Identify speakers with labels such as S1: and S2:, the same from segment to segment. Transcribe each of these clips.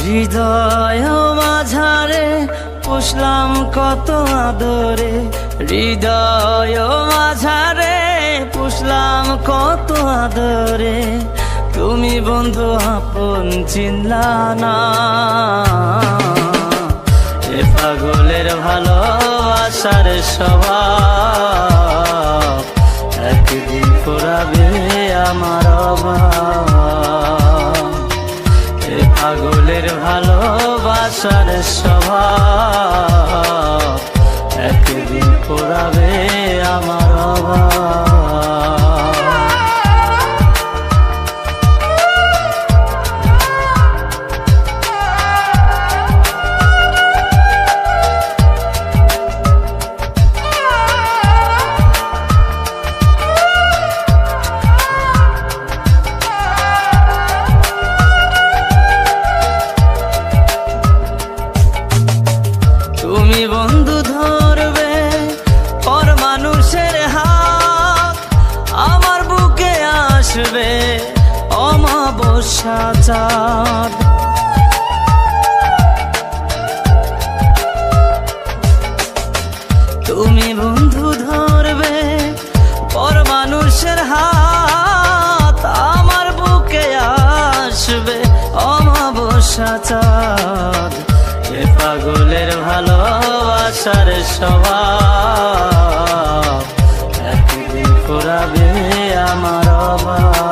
S1: হৃদয় মাঝারে পুষলাম কত আদরে। হৃদয় মাঝারে পুষলাম কত আদরে। তুমি বন্ধু আপন চিনলা না এ পাগলের ভালো ভালোবাসার স্বভাব। একদিন পুরাবে আমার অভাব। পাগলের ভালোবাসার স্বভাব। একদিন পুরাবে আসবে অমাবস্যা চাঁদ। তুমি বন্ধু ধরবে পর মানুষের হাত, আমার বুকে আসবে অমাবস্যা চাঁদ। এ পাগলের ভালোবাসার স্বভাব, একদিন আমার অভাব।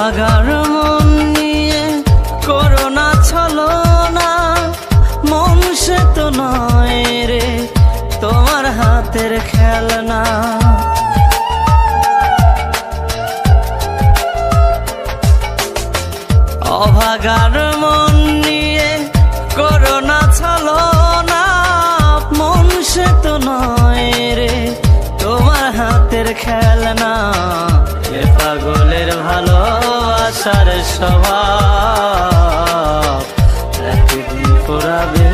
S1: অভাগার মন নিয়ে করোনা ছলো না। মন সে তো নয় রে তোমার হাতের খেলনা। অভাগার মন নিয়ে করোনা ছলো না। মন সে তো নয় রে তোমার হাতের খেলনা। ভালোবাসার স্বভাব। একদিন পুরাবে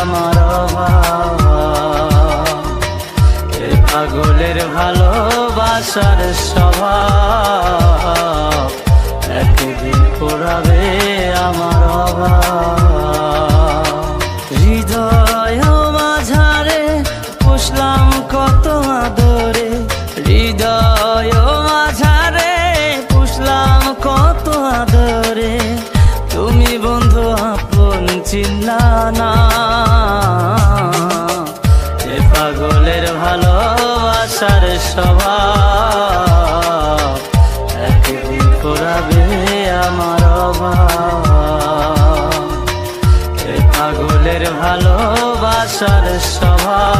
S1: আমার এ পাগলের ভালোবাসার স্বভাব। একদিন পুরাবে আমার অভাব। এ পাগলের ভালোবাসার স্বভাব পাগলের ভালোবাসার স্বভাব। একদিন পুরাবে আমার অভাব। পাগলের ভালোবাসার স্বভাব।